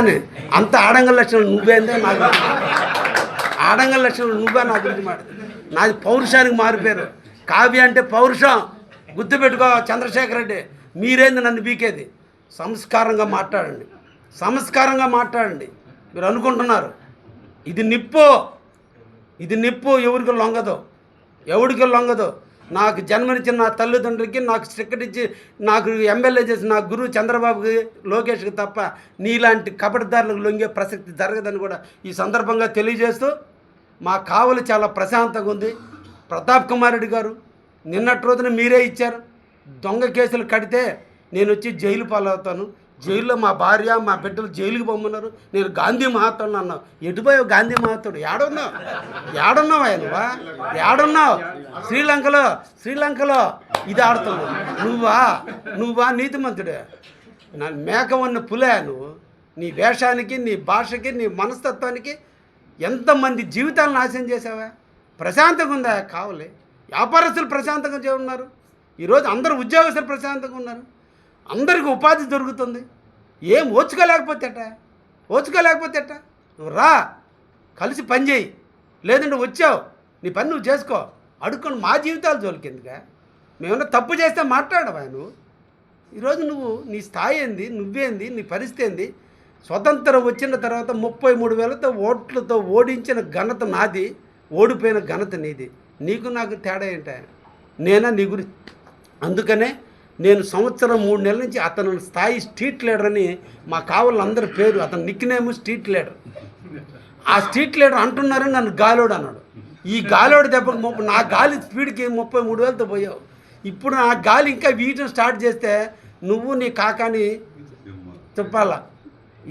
అని అంత ఆడంగ లక్షణం నువ్వేందే నాకు ఆడంగ లక్షణం నువ్వే నా గురించి మాట నాది పౌరుషానికి మారిపోయారు కావ్య అంటే పౌరుషం. గుర్తుపెట్టుకో చంద్రశేఖర్ రెడ్డి. మీరేంది నన్ను బీకేది? సంస్కారంగా మాట్లాడండి. సంస్కారంగా మాట్లాడండి. మీరు అనుకుంటున్నారు. ఇది నిప్పు. ఇది నిప్పు. ఎవరికి లొంగదు? ఎవరికి లొంగదు? నాకు జన్మనిచ్చిన నా తల్లిదండ్రులకి నాకు స్టిక్కర్ ఇచ్చి నాకు ఎమ్మెల్యే చేసిన నా గురువు చంద్రబాబుకి లోకేష్కి తప్ప నీలాంటి కబడ్దారులకు లొంగే ప్రసక్తి జరగదని కూడా ఈ సందర్భంగా తెలియజేస్తూ మా కావలి చాలా ప్రశాంతంగా ఉంది. ప్రతాప్ కుమార్ రెడ్డి గారు నిన్నటి రోజున మీరే ఇచ్చారు. దొంగ కేసులు కడితే నేను వచ్చి జైలు పాలవుతాను. జైల్లో మా భార్య మా బిడ్డలు జైలుకి పొమ్మన్నారు. నేను గాంధీ మహాత్ముడు అన్నావు ఎటుపోయావు గాంధీ మహాత్ముడు? ఏడున్నావు? ఏడున్నావు ఆయనవా ఏడున్నావు? శ్రీలంకలో శ్రీలంకలో ఇది ఆడుతున్నావు. నువ్వా? నువ్వా నీతిమంతుడే? నా మేక ఉన్న పులే నువ్వు. నీ వేషానికి నీ భాషకి నీ మనస్తత్వానికి ఎంతమంది జీవితాలను నాశనం చేసావా ప్రశాంతంగా ఉందా? కావాలి. వ్యాపారస్తులు ప్రశాంతంగా చే- ఉన్నారు. ఈరోజు అందరూ ఉద్యోగస్తులు ప్రశాంతంగా ఉన్నారు. అందరికీ ఉపాధి దొరుకుతుంది. ఏం ఓచుకోలేకపోతే ఎట్టా? ఓచుకోలేకపోతే ఎట్టా? నువ్వు రా కలిసి పని చేయి. లేదంటే వచ్చావు నీ పని నువ్వు చేసుకో. అడుక్కొని మా జీవితాలు జోలికిందిగా మేమన్నా తప్పు చేస్తే మాట్లాడవా నువ్వు? ఈరోజు నువ్వు నీ స్థాయి ఏంది నువ్వేంది నీ పరిస్థితి ఏంది? స్వతంత్రం వచ్చిన తర్వాత ముప్పై మూడు వేలతో ఓట్లతో ఓడించిన ఘనత నాది ఓడిపోయిన ఘనత నీది. నీకు నాకు తేడా ఏంట? నేనా నీ గురి? అందుకనే నేను సంవత్సరం మూడు నెలల నుంచి అతను స్థాయి స్ట్రీట్ లీడర్ అని మా కావాలందరి పేరు అతను నిక్నేము స్ట్రీట్ లీడర్ ఆ స్ట్రీట్ లీడర్ అంటున్నారని నన్ను గాలోడు అన్నాడు. ఈ గాలోడు దెబ్బకు ముప్పై నా గాలి స్పీడ్కి ముప్పై మూడు వేలతో పోయావు. ఇప్పుడు నా గాలి ఇంకా వీయటం స్టార్ట్ చేస్తే నువ్వు నీ కాకాని చెప్పాలా?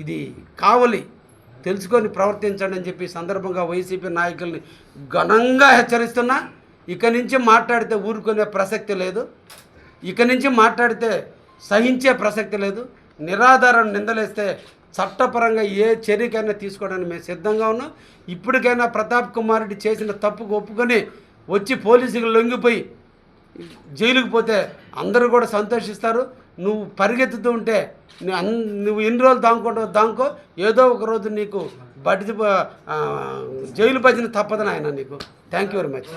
ఇది కావలి. తెలుసుకొని ప్రవర్తించండి అని చెప్పి సందర్భంగా వైసీపీ నాయకుల్ని ఘనంగా హెచ్చరిస్తున్నా. ఇక నుంచి మాట్లాడితే ఊరుకునే ప్రసక్తి లేదు. ఇక నుంచి మాట్లాడితే సహించే ప్రసక్తి లేదు నిరాధారణ నిందలేస్తే చట్టపరంగా ఏ చర్యకైనా తీసుకోవడానికి మేము సిద్ధంగా ఉన్నాం. ఇప్పటికైనా ప్రతాప్ కుమార్ రెడ్డి చేసిన తప్పుకు ఒప్పుకొని వచ్చి పోలీసులు లొంగిపోయి జైలుకి పోతే అందరూ కూడా సంతోషిస్తారు. నువ్వు పరిగెత్తుతూ ఉంటే నువ్వు ఎన్ని రోజులు దాంకుంటావు దాంకో ఏదో ఒక రోజు నీకు బడి జైలు భజన తప్పదని ఆయన నీకు. Thank you very much